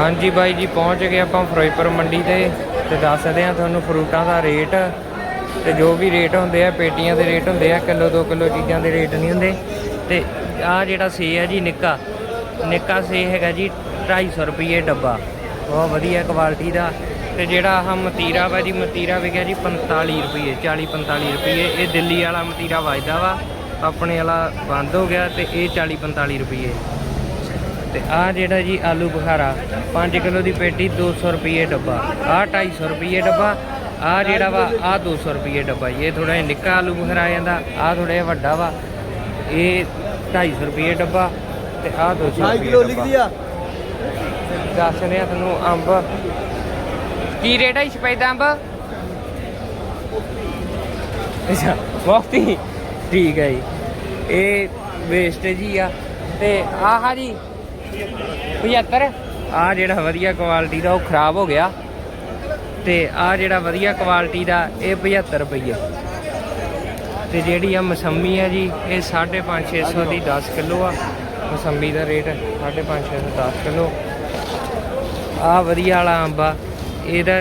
ਹਾਂਜੀ ਬਾਈ ਜੀ, ਪਹੁੰਚ ਗਏ ਆਪਾਂ ਫਿਰੋਜ਼ਪੁਰ ਮੰਡੀ ਤੇ ਤੇ ਦੱਸਦੇ ਆ ਤੁਹਾਨੂੰ ਫਰੂਟਾਂ ਦਾ ਰੇਟ ਤੇ ਜੋ ਵੀ ਰੇਟ ਹੁੰਦੇ ਆ, ਪੇਟੀਆਂ ਦੇ ਰੇਟ ਹੁੰਦੇ ਆ, ਕਿਲੋ 2 ਕਿਲੋ ਚੀਜ਼ਾਂ ਦੇ ਰੇਟ ਨਹੀਂ ਹੁੰਦੇ। ਤੇ ਆ ਜਿਹੜਾ ਸੇ ਹੈ ਜੀ ਨਿੱਕਾ ਨਿੱਕਾ ਸੇ ਹੈਗਾ ਜੀ 250 ਰੁਪਏ ਡੱਬਾ। ਬਹੁਤ ਵਧੀਆ ਕੁਆਲਿਟੀ ਦਾ। ਤੇ ਜਿਹੜਾ ਆਹ ਮਤੀਰਾ ਵਾ ਜੀ, ਮਤੀਰਾ ਵਿਕਿਆ ਜੀ 45 ਰੁਪਏ 40 45 ਰੁਪਏ ਇਹ ਦਿੱਲੀ ਵਾਲਾ ਮਤੀਰਾ ਵੱਜਦਾ ਵਾ, ਆਪਣੇ ਵਾਲਾ ਬੰਦ ਹੋ ਗਿਆ ਤੇ ਇਹ 40 45 ਰੁਪਏ ਤੇ ਆ ਜਿਹੜਾ ਜੀ ਆਲੂ ਬੁਖਾਰਾ 5 ਕਿਲੋ ਦੀ ਪੇਟੀ 200 ਰੁਪਏ ਡੱਬਾ। ਆ 250 ਰੁਪਏ ਡੱਬਾ ਆ ਜਿਹੜਾ ਵਾ ਆ 200 ਰੁਪਏ ਡੱਬਾ ਇਹ ਥੋੜਾ ਜਿਹਾ ਨਿੱਕਾ ਆਲੂ ਬੁਖਾਰਾ ਆ ਜਾਂਦਾ ਆ ਥੋੜਾ ਜਿਹਾ ਵੱਡਾ ਵਾ। ਇਹ 250 ਰੁਪਏ ਡੱਬਾ ਤੇ ਆ 200 ਰੁਪਏ ਕਿਲੋ ਲਿਖ ਦਿਆ ਦੱਸ ਰਿਹਾ ਤੁਹਾਨੂੰ ਅੰਬ। ਕੀ ਰੇਟ ਹੈ ਸ਼ਪੈਦਾ ਅੰਬ? ਅੱਛਾ ਮੁਫਤੀ ਠੀਕ ਹੈ ਜੀ। ਇਹ ਵੇਸਟੇਜ ਹੀ ਆ। ਤੇ ਆਹ ਜੀ 75 ਆ ਜਿਹੜਾ ਵਧੀਆ ਕੁਆਲਿਟੀ ਦਾ ਉਹ ਖਰਾਬ ਹੋ ਗਿਆ। ਤੇ ਆ ਜਿਹੜਾ ਵਧੀਆ ਕੁਆਲਿਟੀ ਦਾ ਇਹ 75 ਰੁਪਏ ਤੇ ਜਿਹੜੀ ਆ ਮਸੰਮੀ ਆ ਜੀ, ਇਹ 5.5 600 ਦੀ 10 ਕਿਲੋ ਆ। ਮਸੰਮੀ ਦਾ ਰੇਟ 5.5 600 10 ਕਿਲੋ। ਆ ਵਧੀਆ ਵਾਲਾ ਅੰਬ ਆ, ਇਹਦਾ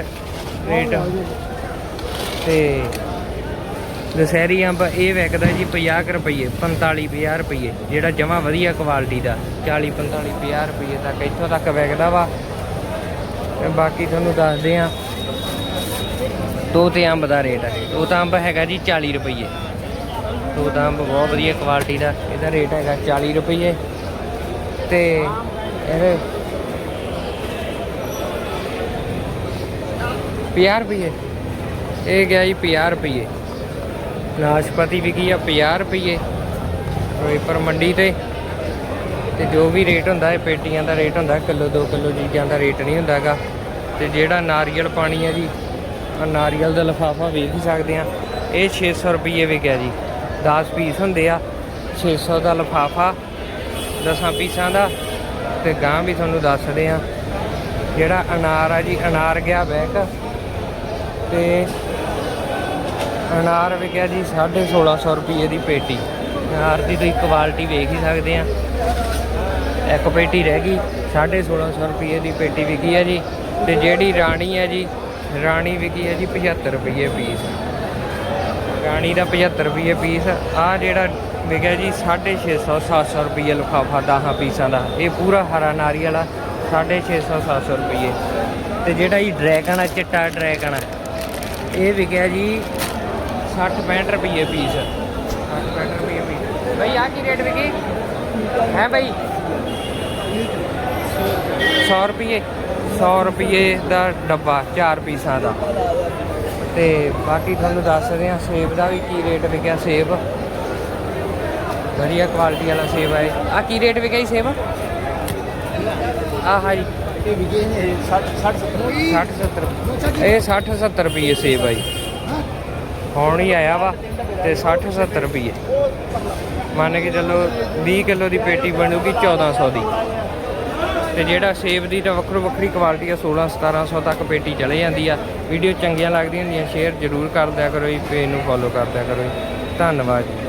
ਰੇਟ ਤੇ ਦਸਹਿਰੀ ਅੰਬ ਇਹ ਵਿਕਦਾ ਜੀ 50 ਕੁ ਰੁਪਏ 45 50 ਰੁਪਏ ਜਿਹੜਾ ਜਮਾ ਵਧੀਆ ਕੁਆਲਿਟੀ ਦਾ 40 45 50 ਰੁਪਏ ਤੱਕ ਇੱਥੋਂ ਤੱਕ ਵਿਕਦਾ ਵਾ। ਤੇ ਬਾਕੀ ਤੁਹਾਨੂੰ ਦੱਸਦੇ ਆ ਤੋਤੇ ਅੰਬ ਦਾ ਰੇਟ ਹੈ ਤੋਤਾ ਅੰਬ ਹੈਗਾ ਜੀ 40 ਰੁਪਏ ਤੋਤਾ ਅੰਬ ਬਹੁਤ ਵਧੀਆ ਕੁਆਲਿਟੀ ਦਾ, ਇਹਦਾ ਰੇਟ ਹੈਗਾ 40 ਰੁਪਏ ਤੇ ਇਹਦੇ 50 ਰੁਪਏ ਇਹ ਗਿਆ ਜੀ 50 ਰੁਪਏ ਨਾਸ਼ਪਤੀ ਵਿਕੀ ਆ 50 ਰੁਪਏ ਫਿਰੋਜ਼ਪੁਰ ਮੰਡੀ ਤੇ। ਤੇ ਜੋ ਵੀ ਰੇਟ ਹੁੰਦਾ ਹੈ ਪੇਟੀਆਂ ਦਾ ਰੇਟ ਹੁੰਦਾ, ਕਿਲੋ 2 ਕਿਲੋ ਚੀਜ਼ਾਂ ਦਾ ਰੇਟ ਨਹੀਂ ਹੁੰਦਾਗਾ। ਤੇ ਜਿਹੜਾ ਨਾਰੀਅਲ ਪਾਣੀ ਹੈ ਜੀ ਆ ਨਾਰੀਅਲ ਦਾ ਲਫਾਫਾ ਵੇਖ ਹੀ ਸਕਦੇ ਆ। ਇਹ 600 ਰੁਪਏ ਵਿਕਿਆ ਜੀ। 10 ਪੀਸ ਹੁੰਦੇ ਆ 600 ਦਾ ਲਫਾਫਾ 10 ਪੀਸਾਂ ਦਾ, ਤੇ ਗਾਂ ਵੀ ਤੁਹਾਨੂੰ ਦੱਸਦੇ ਆ। ਜਿਹੜਾ ਅਨਾਰ ਆ ਜੀ, ਅਨਾਰ ਗਿਆ ਬੈਕ। ਤੇ ਅਨਾਰ ਵਿਕਿਆ ਜੀ 1650 ਰੁਪਏ ਦੀ ਪੇਟੀ। ਅਨਾਰ ਦੀ ਤੁਸੀਂ ਕੁਆਲਿਟੀ ਵੇਖ ਹੀ ਸਕਦੇ ਆ। ਇੱਕ ਪੇਟੀ ਰਹਿ ਗਈ 1650 ਰੁਪਏ ਦੀ ਪੇਟੀ ਵਿਕੀ ਹੈ ਜੀ। ਤੇ ਜਿਹੜੀ ਰਾਣੀ ਹੈ ਜੀ, ਰਾਣੀ ਵਿਕੀ ਹੈ ਜੀ 75 ਰੁਪਏ ਪੀਸ। ਰਾਣੀ ਦਾ 75 ਰੁਪਏ ਪੀਸ। ਆ ਜਿਹੜਾ ਵਿਕਿਆ ਜੀ 650 700 ਰੁਪਏ ਲਿਫਾਫਾ 10 ਪੀਸਾਂ ਦਾ। ਇਹ ਪੂਰਾ ਹਰਾ ਨਾਰੀਅਲ ਆ 650 700 ਰੁਪਏ ਤੇ ਜਿਹੜਾ ਇਹ ਡਰੈਗਨ ਆ, ਚਿੱਟਾ ਡਰੈਗਨ ਆ, ਇਹ ਵਿਕਿਆ ਜੀ 60 65 ਰੁਪਏ ਪੀਸ 60 65 ਰੁਪਏ ਪੀਸ ਭਾਈ ਆ ਕੀ ਰੇਟ ਵਿਕੀ? ਹੈ ਭਾਈ 100 ਰੁਪਏ 100 ਰੁਪਏ ਦਾ ਡੱਬਾ ਚਾਰ ਪੀਸਾਂ ਦਾ। ਤੇ ਬਾਕੀ ਤੁਹਾਨੂੰ ਦੱਸ ਰਹੇ ਆ ਸੇਬ ਦਾ ਵੀ ਕੀ ਰੇਟ ਵਿਕਿਆ ਸੇਬ? ਵਧੀਆ ਕੁਆਲਿਟੀ ਵਾਲਾ ਸੇਬ ਹੈ ਆ ਕੀ ਰੇਟ ਵਿਕਿਆ ਸੇਬ? ਆਹ ਹਾਂ ਜੀ। ਇਹ ਵਿਕੇ ਨੇ 60 60 70 ਇਹ 60 70 ਰੁਪਏ ਸੇਬ ਆ ਜੀ। ਹੁਣ ਹੀ ਆਇਆ ਵਾ ਤੇ 60 70 ਰੁਪਏ ਮੰਨ ਕੇ ਚੱਲੋ 20 ਕਿਲੋ ਦੀ ਪੇਟੀ ਬਣੂਗੀ 1400 ਦੀ। ਤੇ ਜਿਹੜਾ ਸੇਬ ਦੀ ਤਾਂ ਵੱਖਰੋ ਵੱਖਰੀ ਕੁਆਲਿਟੀ ਆ 16 1700 ਤੱਕ ਪੇਟੀ ਚਲੇ ਜਾਂਦੀ ਆ। ਵੀਡੀਓ ਚੰਗੀਆਂ ਲੱਗਦੀਆਂ ਹੁੰਦੀਆਂ, ਸ਼ੇਅਰ ਜ਼ਰੂਰ ਕਰ ਦਿਆ ਕਰੋ ਜੀ, ਪੇਜ ਨੂੰ ਫੋਲੋ ਕਰ ਦਿਆ ਕਰੋ ਜੀ। ਧੰਨਵਾਦ ਜੀ।